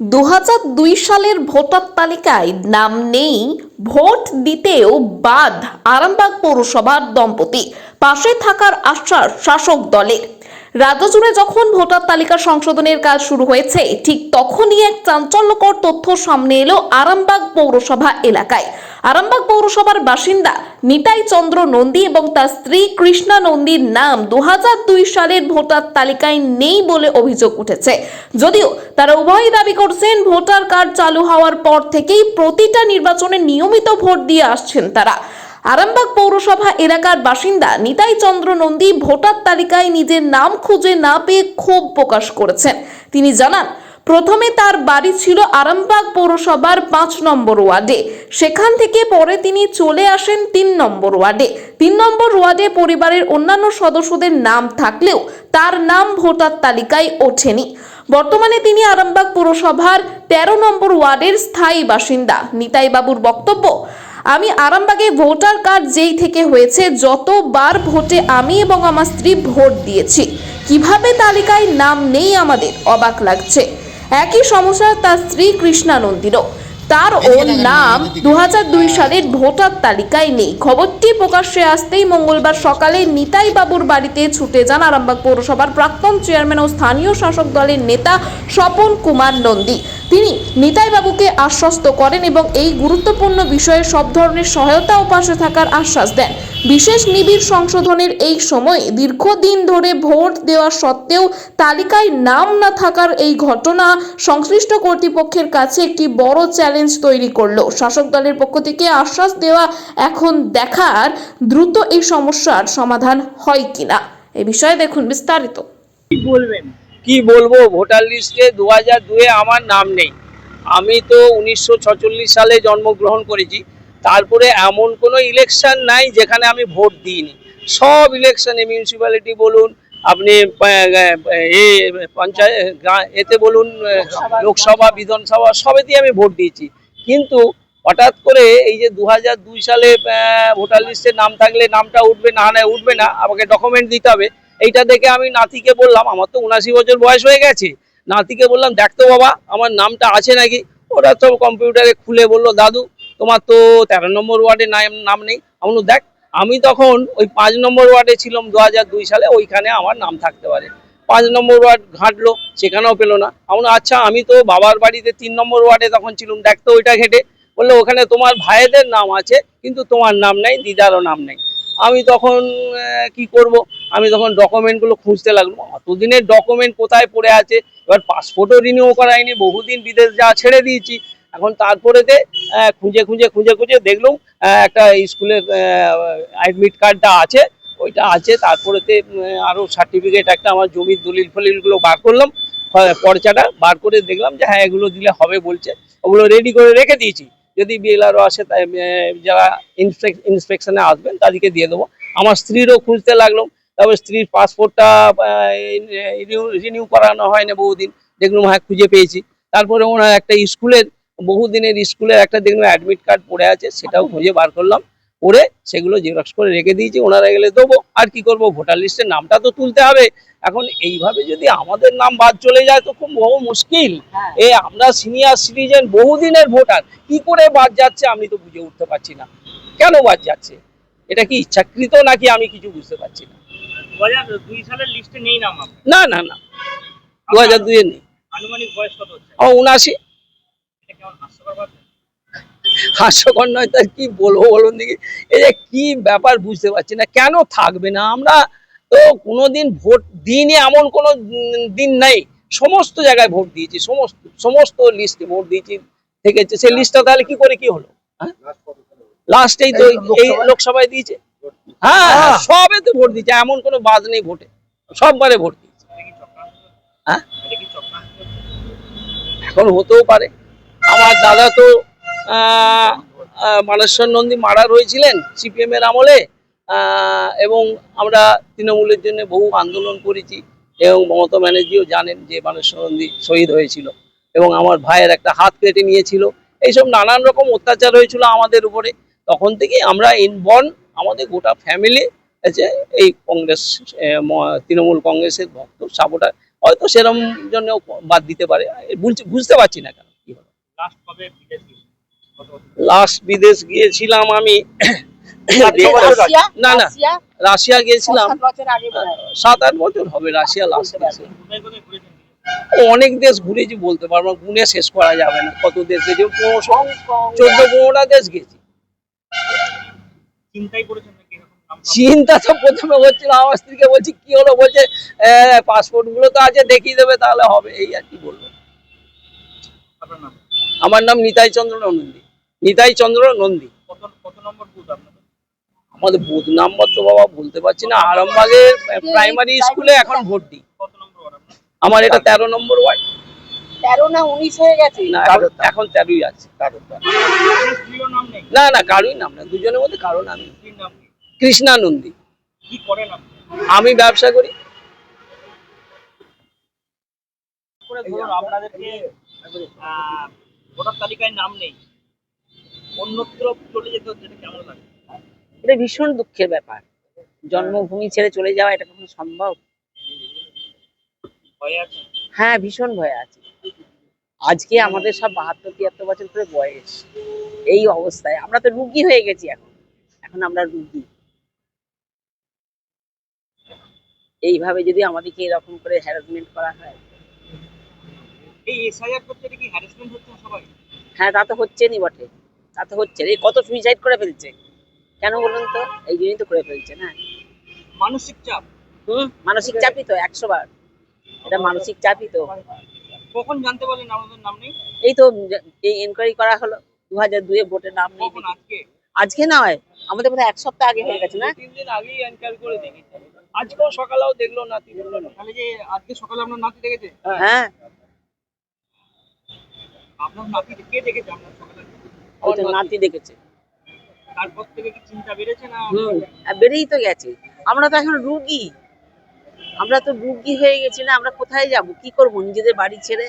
দু সালের ভোটার তালিকায় নাম নেই, ভোট দিতেও বাদ আরামবাগ পৌরসভার দম্পতি। পাশে থাকার আশ্বাস শাসক দলের। রাজ্য জুড়ে যখন ভোটার তালিকা সংশোধনের কাজ শুরু হয়েছে, ঠিক তখনই এক চাঞ্চল্যকর তথ্য সামনে এলো আরামবাগ পৌরসভা এলাকায়। আরামবাগ পৌরসভার বাসিন্দা নিতাই চন্দ্র নন্দী এবং তার স্ত্রী কৃষ্ণা নন্দীর নাম দু হাজার দুই সালের ভোটার তালিকায় নেই বলে অভিযোগ উঠেছে। যদিও তারা উভয়ই দাবি করছেন ভোটার কার্ড চালু হওয়ার পর থেকেই প্রতিটা নির্বাচনে নিয়মিত ভোট দিয়ে আসছেন তারা। আরামবাগ পৌরসভা এলাকার বাসিন্দা নিতাই চন্দ্র নন্দী ভোটার তালিকায় নিজের নাম খুঁজে না পেয়ে ক্ষোভ প্রকাশ করেছেন। তিনি জানান, প্রথমে তার বাড়ি ছিল আরামবাগ পৌরসভার পাঁচ নম্বর ওয়ার্ডে। সেখান থেকে পরে তিনি চলে আসেন তিন নম্বর ওয়ার্ডে। তিন নম্বর ওয়ার্ডে পরিবারের অন্যান্য সদস্যদের নাম থাকলেও তার নাম ভোটার তালিকায় ওঠেনি। বর্তমানে তিনি আরামবাগ পৌরসভার তেরো নম্বর ওয়ার্ডের স্থায়ী বাসিন্দা। নিতাই বাবুর বক্তব্য আমি আরামবাগে ভোটার কার্ড যেই থেকে হয়েছে যতবার ভোটে আমি এবং আমার স্ত্রী ভোট দিয়েছি। কীভাবে তালিকায় নাম নেই আমাদের অবাক লাগছে। একই সমস্যা তার স্ত্রী কৃষ্ণানন্দিরও। তার ওর নাম দু দুই সালের ভোটার তালিকায় নেই। খবরটি প্রকাশ্যে আসতেই মঙ্গলবার সকালে নিতাই বাবুর বাড়িতে ছুটে যান আরামবাগ পৌরসভার প্রাক্তন চেয়ারম্যান ও স্থানীয় শাসক দলের নেতা স্বপন কুমার নন্দী। তিনি নিতাই বাবুকে আশ্বস্ত করেন এবং এই গুরুত্বপূর্ণ বিষয়ে সব ধরনের সহায়তা ও পাশে থাকার আশ্বাস দেন। বিশেষ নিবিড় সংশোধনের এই সময় দীর্ঘদিন ধরে ভোট দেওয়া সত্ত্বেও তালিকায় নাম না থাকার এই ঘটনা সংশ্লিষ্ট কর্তৃপক্ষের কাছে একটি বড় চ্যালেঞ্জ তৈরি করল। শাসক দলের পক্ষ থেকে আশ্বাস দেওয়া এখন দেখার দ্রুত এই সমস্যার সমাধান হয় কিনা। এ বিষয়ে দেখুন বিস্তারিত। বলবেন? কি বলব? ভোটার লিস্টে দু হাজার দুয়ে আমার নাম নেই। আমি তো উনিশশো সালে জন্মগ্রহণ করেছি। তারপরে এমন কোনো ইলেকশন নাই যেখানে আমি ভোট দিইনি। সব ইলেকশনে মিউনিসিপ্যালিটি বলুন আপনি এ পঞ্চায়েত এতে বলুন লোকসভা বিধানসভা। সবেতেই আমি ভোট দিয়েছি। কিন্তু হঠাৎ করে এই যে দু দুই সালে ভোটার লিস্টে নাম থাকলে নামটা উঠবে না না উঠবে না আমাকে ডকুমেন্ট দিতে হবে। এইটা দেখে আমি নাতিকে বললাম, আমার তো উনাশি বছর বয়স হয়ে গেছে। নাতিকে বললাম দেখতো বাবা, আমার নামটা আছে নাকি? ওরা সব কম্পিউটারে খুলে বলল, দাদু, তোমার তো তেরো নম্বর ওয়ার্ডে নাম নেই। আমি দেখ, আমি তখন ওই পাঁচ নম্বর ওয়ার্ডে ছিলাম দু দুই সালে, ওইখানে আমার নাম থাকতে পারে। পাঁচ নম্বর ওয়ার্ড ঘাঁটলো, সেখানেও পেল না। আমি আচ্ছা আমি তো বাবার বাড়িতে তিন নম্বর ওয়ার্ডে তখন ছিলাম দেখতো ওইটা ঘেটে। বলল, ওখানে তোমার ভাইদের নাম আছে, কিন্তু তোমার নাম নেই, দিদারও নাম নেই। আমি তখন কি করব? আমি তখন ডকুমেন্টগুলো খুঁজতে লাগলাম অতদিনের ডকুমেন্ট কোথায় পড়ে আছে? এবার পাসপোর্টও রিনিউ করাইনি বহুদিন বিদেশ যা ছেড়ে দিয়েছি। এখন তারপরেতে খুঁজে খুঁজে খুঁজে খুঁজে দেখলাম একটা স্কুলের অ্যাডমিট কার্ডটা আছে ওইটা আছে। তারপরেতে উম, আরও সার্টিফিকেট একটা আমার জমির দলিল ফলিলগুলো বার করলাম। পর্চাটা বার করে দেখলাম যে হ্যাঁ এগুলো দিলে হবে বলছে। ওগুলো রেডি করে রেখে দিয়েছি। যদি বিএলআরও আসে যারা ইন্সপেকশনে আসবেন তাদেরকে দিয়ে দেবো। আমার স্ত্রীরও খুঁজতে লাগলাম তারপর স্ত্রীর পাসপোর্টটা রিনিউ করানো হয় না বহুদিন। দেখলাম হ্যাঁ খুঁজে পেয়েছি। তারপরে ওনার একটা স্কুলের বহুদিনের স্কুলের একটা দেখলাম অ্যাডমিট কার্ড পড়ে আছে সেটাও খুঁজে বার করলাম। করে সেগুলো জেরক্স করে রেখে দিয়েছি ওনারা গেলে দেবো। আর কি করব? ভোটার লিস্টের নামটা তো তুলতে হবে। এখন এইভাবে যদি আমাদের নাম বাদ চলে যায় তো খুব বহু মুশকিল। হ্যাঁ। এ আমরা সিনিয়র সিটিজেন বহুদিনের ভোটার কি করে বাদ যাচ্ছে আমি তো বুঝে উঠতে পারছি না। কেন বাদ যাচ্ছে? এটা কি ইচ্ছাকৃত নাকি আমি কিছু বুঝতে পারছি না? না না না। দু হাজার দুইয়ের নেই। আনুমানিক বয়স কত হচ্ছে? আমার উনাশি হাস্যকর নয় তার কি বলব বলুন দেখি। এই যে কি ব্যাপার বুঝতে পারছি না কেন থাকবে না? আমরা তো কোনোদিন ভোট দিইনি এমন কোনো দিন নেই। সমস্ত জায়গায় ভোট দিয়েছি সমস্ত সমস্ত লিস্টে ভোট দিয়েছি থেকেছে। সেই লিস্টটা তাহলে কি করে কি হলো? হ্যাঁ? লাস্টেই তো এই লোকসভায় দিয়েছে। হ্যাঁ হ্যাঁ, সবে তো ভোট দিয়েছে এমন কোনো বাদ নেই ভোটে। সববারে ভোট হচ্ছে? হ্যাঁ? এখন হতেও পারে। আমার দাদা তো মানেশ্বর নন্দী মারা রয়েছিলেন সিপিএম এর আমলে এবং আমরা তৃণমূলের জন্য বহু আন্দোলন করেছি। এবং মমতা ব্যানার্জিও জানেন যে মানেশ্বর নন্দী শহীদ হয়েছিল। এবং আমার ভাইয়ের একটা হাত কেটে নিয়েছিল। এইসব নানান রকম অত্যাচার হয়েছিল আমাদের উপরে। তখন থেকেই আমরা ইনবর্ন আমাদের গোটা ফ্যামিলি আছে এই কংগ্রেস তৃণমূল কংগ্রেসের ভক্ত সাপোর্টার হয়তো সেরম জন্য বাদ দিতে পারে। বুঝতে পারছি না কেন কি হবে লাস্ট বিদেশ গিয়েছিলাম আমি না না রাশিয়া? গিয়েছিলাম। সাত আট বছর হবে রাশিয়া লাস্ট গিয়েছিলাম। অনেক দেশ ঘুরেছি বলতে পারব না, গুণে শেষ করা যাবে না কত দেশ গেছি চোদ্দ পনেরোটা দেশ গেছি চিন্তাই করেছেন নাকি? চিন্তা তো প্রথমে হচ্ছিল আমার স্ত্রীকে বলছি কি হলো? বলছে পাসপোর্টগুলো তো আছে দেখিয়ে দেবে তাহলে হবে এই আর কি বলব। আমার নাম নিতাই চন্দ্র নন্দী। নিতাই চন্দ্র নন্দী। কত কত নম্বর বুথ আপনাদের? আমাদের বুথ নাম্বার তো বাবা বলতে পারছি না আরামবাগের প্রাইমারি স্কুলে এখন আপনার? আমার এটা তেরো নম্বর ওয়ার্ড। তেরো না উনিশ হয়ে গেছে? না এখন- তেরোই আছে না না কারোই নাম না দুজনের মধ্যে কারও নাম নেই। স্ত্রীর নাম নেই? কৃষ্ণা নন্দী। কি করেন আপনি আমি ব্যবসা করি। আপনাদেরকে আহ, ভোটার তালিকায় নাম নেই। অন্যত্র চলে যেতে কেমন লাগে? এটা ভীষণ দুঃখের ব্যাপার। জন্মভূমি ছেড়ে চলে যাওয়া এটা কখনো সম্ভব? হ্যাঁ ভীষণ ভয় আছে। আজকে আমাদের সব বাহাত্তর তিয়াত্তর বছর করে বয়স। এই অবস্থায় আমরা তো রুগী হয়ে গেছি এখন। এখন আমরা রুগী। এইভাবে যদি আমাদেরকে এরকম করে হ্যারাসমেন্ট করা হয়। এই এসআইআর করতে কি হ্যারাসমেন্ট হচ্ছে সবাই? হ্যাঁ তা তো হচ্ছে নি বটে। তা তো হচ্ছে। এই কত সুইসাইড করে ফেলছে? কেন বলুন তো? এই জন্যই তো করে ফেলছে না? মানসিক চাপ। হুম মানসিক চাপই তো একশো বার। এটা মানসিক চাপই তো। কখন জানতে পারলেন আমাদের নাম নেই? এই তো এই এনকোয়ারি করা হলো দু হাজার দুয়ে ভোটের নাম নেই। কখন? আজকে? আজকে নয় আমাদের বোধহয় এক সপ্তাহ আগে হয়ে গেছে না? তিন দিন আগেই এনকোয়ারি করে দেখেছি আজকেও সকালেও দেখল না। তিন তাহলে যে আজকে সকালে আপনার নাতি দেখেছে? হ্যাঁ। আপনার নাতি কে দেখেছে আপনার সকালে? নাতি। দেখেছে। তারপর থেকে কি চিন্তা বেড়েছে না? আর বেড়েই তো গেছে। আমরা তো এখন রুগী। আমরা তো রুগী হয়ে গেছি না আমরা কোথায় যাব? কি করব? নিজেদের বাড়ি ছেড়ে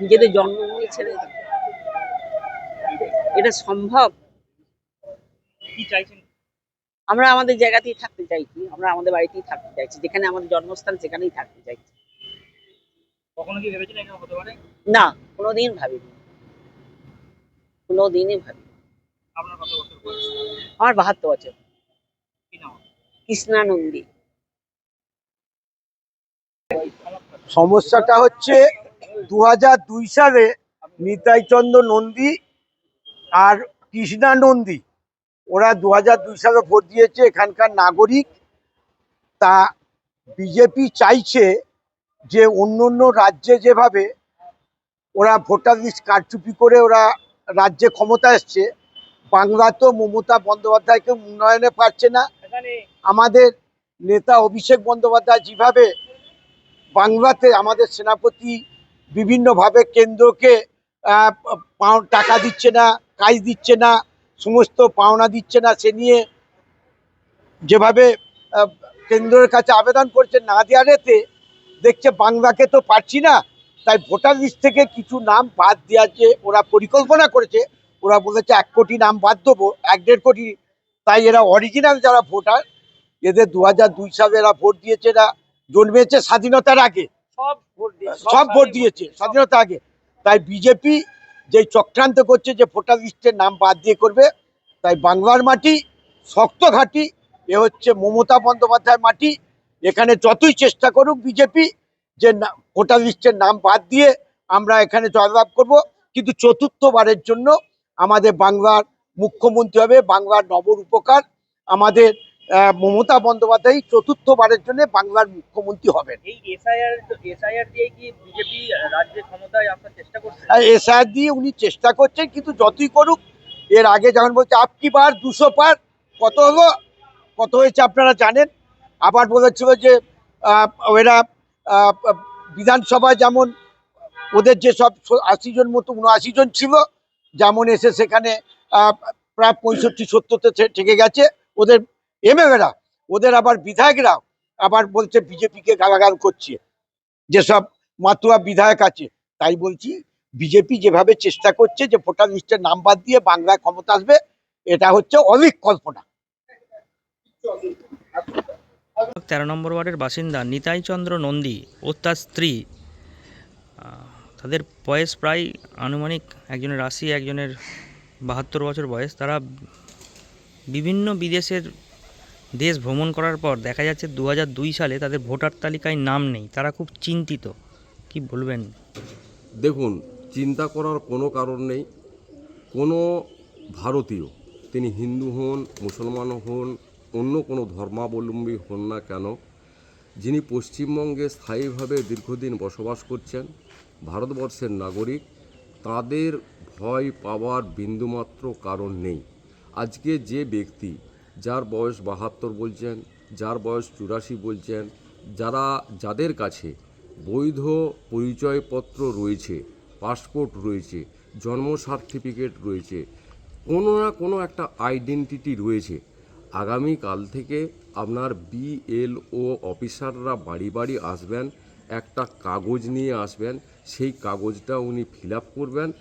নিজেদের জন্মভূমি ছেড়ে? এটা সম্ভব? চাইছেন? আমরা আমাদের জায়গাতেই থাকতে চাইছি আমরা আমাদের বাড়িতেই থাকতে চাইছি যেখানে আমাদের জন্মস্থান সেখানেই থাকতে চাইছি। কখনো কি হতে পারে? না কোনোদিন ভাবিনি। কোনোদিনই ভাবি আপনার কত বছর বয়স? আমার বাহাত্তর বছর। কৃষ্ণা নন্দী সমস্যাটা হচ্ছে দু দুই সালে নিতাইচন্দ্র নন্দী আর কৃষ্ণা নন্দী, ওরা দু দুই সালে ভোট দিয়েছে, এখানকার নাগরিক। তা বিজেপি চাইছে যে অন্য অন্য রাজ্যে যেভাবে ওরা ভোটার লিস্ট কারচুপি করে ওরা রাজ্যে ক্ষমতা এসছে, বাংলা তো মমতা বন্দ্যোপাধ্যায়কে উন্নয়নে পারছে না। আমাদের নেতা অভিষেক বন্দ্যোপাধ্যায় যেভাবে বাংলাতে আমাদের সেনাপতি বিভিন্নভাবে কেন্দ্রকে টাকা দিচ্ছে না, কাজ দিচ্ছে না, সমস্ত পাওনা দিচ্ছে না, সে নিয়ে যেভাবে কেন্দ্রের কাছে আবেদন করছে না দেওয়ারেতে দেখছে বাংলাকে তো পারছি না, তাই ভোটার লিস্ট থেকে কিছু নাম বাদ দেওয়ার যে ওরা পরিকল্পনা করেছে, ওরা বলেছে এক কোটি নাম বাদ দেবো, এক দেড় কোটি, তাই এরা অরিজিনাল যারা ভোটার, এদের দু হাজার দুই সালে এরা ভোট দিয়েছে এরা জন্মেছে স্বাধীনতার আগে। সব ভোট দিয়েছে। স্বাধীনতা আগে। তাই বিজেপি যে চক্রান্ত করছে যে ভোটার লিস্টের নাম বাদ দিয়ে করবে তাই বাংলার মাটি শক্ত ঘাঁটি এ হচ্ছে মমতা বন্দ্যোপাধ্যায় মাটি। এখানে যতই চেষ্টা করুক বিজেপি যে ভোটার লিস্টের নাম বাদ দিয়ে আমরা এখানে জয়লাভ করব। কিন্তু চতুর্থবারের জন্য আমাদের বাংলার মুখ্যমন্ত্রী হবে বাংলার নবর উপকার আমাদের মমতা বন্দ্যোপাধ্যায় চতুর্থবারের জন্য বাংলার মুখ্যমন্ত্রী হবেন। এই এসআইআর এসআইআর দিয়ে উনি চেষ্টা করছেন কিন্তু যতই করুক এর আগে যেমন বলছে আপকি বার দুশো পার? কত হলো? কত হয়েছে আপনারা জানেন? আবার বলেছিল যে ওরা বিধানসভায় যেমন ওদের যে সব আশি জন মতো উনআশি জন ছিল যেমন এসে সেখানে প্রায় পঁয়ষট্টি সত্তরতে থেকে গেছে। ওদের এমএলএরা, ওদের আবার বিধায়করা আবার বলছে বিজেপিকে গালাগাল করছে যেসব মাতুয়া বিধায়ক আছে। তাই বলছি, বিজেপি যেভাবে চেষ্টা করছে যে ভোটার লিস্টের নাম বাদ দিয়ে বাংলায় ক্ষমতা আসবে, এটা হচ্ছে অলিক কল্পনা। তেরো নম্বর ওয়ার্ডের বাসিন্দা নিতাই চন্দ্র নন্দী ও তার স্ত্রী তাদের বয়স প্রায় আনুমানিক একজনের আশি, একজনের বাহাত্তর বছর বয়স, তারা বিভিন্ন বিদেশের দেশ ভ্রমণ করার পর দেখা যাচ্ছে দু সালে তাদের ভোটার তালিকায় নাম নেই। তারা খুব চিন্তিত। কি বলবেন? দেখুন, চিন্তা করার কোনো কারণ নেই। কোনো ভারতীয়, তিনি হিন্দু হন, মুসলমান হন, অন্য কোনো ধর্মাবলম্বী হন না কেন, যিনি পশ্চিমবঙ্গে স্থায়ীভাবে দীর্ঘদিন বসবাস করছেন, ভারতবর্ষের নাগরিক, তাদের ভয় পাওয়ার বিন্দুমাত্র কারণ নেই। আজকে যে ব্যক্তি যার বয়স বাহাত্তর বলছেন, যার বয়স চুরাশি বলছেন, যারা, যাদের কাছে বৈধ পরিচয়পত্র রয়েছে, পাসপোর্ট রয়েছে, জন্ম সার্টিফিকেট রয়েছে, কোনো না কোনো একটা আইডেন্টিটি রয়েছে, আগামীকাল থেকে আপনার বিএলও অফিসাররা বাড়ি বাড়ি আসবেন, একটা কাগজ নিয়ে আসবেন, সেই কাগজটা উনি ফিল করবেন।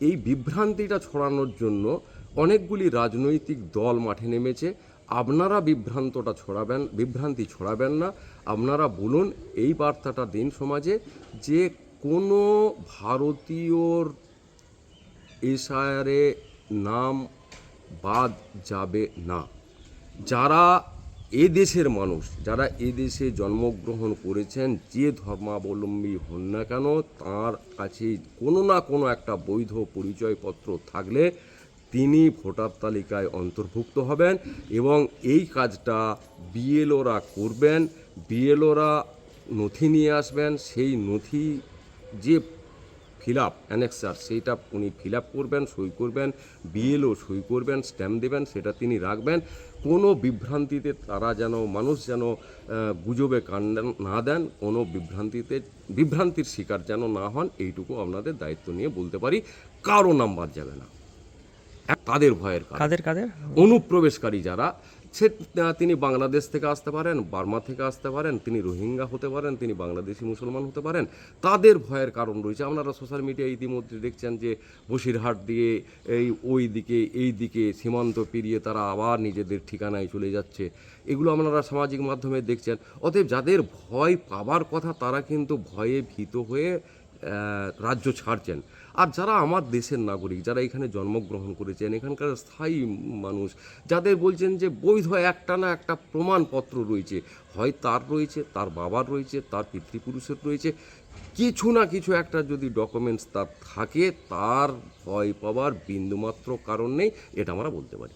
এই বিভ্রান্তিটা ছড়ানোর জন্য অনেকগুলি রাজনৈতিক দল মাঠে নেমেছে। আপনারা বিভ্রান্তটা ছড়াবেন, বিভ্রান্তি ছড়াবেন না। আপনারা বলুন, এই বার্তাটা দিন সমাজে যে কোনো ভারতীয়র এসআইআরে নাম বাদ যাবে না। যারা এ দেশের মানুষ, যারা এ দেশে জন্মগ্রহণ করেছেন, যে ধর্মাবলম্বী হন না কেন, তার কাছে কোনো না কোনো একটা বৈধ পরিচয়পত্র থাকলে তিনি ভোটার তালিকায় অন্তর্ভুক্ত হবেন এবং এই কাজটা বিএলওরা করবেন। বিএলওরা নথি নিয়ে আসবেন। সেই নথি যে ফিল আপ অ্যানেক্সার, সেইটা উনি ফিল আপ করবেন, সই করবেন, বিএলও সই করবেন, স্ট্যাম্প দেবেন, সেটা তিনি রাখবেন। কোনো বিভ্রান্তিতে তারা যেন, মানুষ যেন গুজবে কান না দেন, কোনো বিভ্রান্তিতে, বিভ্রান্তির শিকার যেন না হন, এইটুকু আপনাদের দায়িত্ব নিয়ে বলতে পারি। কারও নাম্বার যাবে না। তাদের ভয়ের কাদের কাদের? অনুপ্রবেশকারী যারা সে তিনি বাংলাদেশ থেকে আসতে পারেন বার্মা থেকে আসতে পারেন তিনি রোহিঙ্গা হতে পারেন তিনি বাংলাদেশি মুসলমান হতে পারেন তাদের ভয়ের কারণ রয়েছে। আপনারা সোশ্যাল মিডিয়ায় ইতিমধ্যে দেখছেন যে বসিরহাট দিয়ে এই ওই দিকে এই দিকে সীমান্ত পেরিয়ে তারা আবার নিজেদের ঠিকানায় চলে যাচ্ছে। এগুলো আপনারা সামাজিক মাধ্যমে দেখছেন। অতএব যাদের ভয় পাবার কথা তারা কিন্তু ভয়ে ভীত হয়ে রাজ্য ছাড়ছেন। আর যারা আমার দেশের নাগরিক, যারা এখানে জন্মগ্রহণ করেছেন, এখানকার স্থায়ী মানুষ, যাদের বলছেন যে বৈধ একটা না একটা প্রমাণপত্র রয়েছে, হয় তার রয়েছে, তার বাবার রয়েছে, তার পিতৃপুরুষের রয়েছে, কিছু না কিছু একটা যদি ডকুমেন্টস তার থাকে, তার ভয় পাওয়ার বিন্দুমাত্র কারণ নেই, এটা আমরা বলতে পারি।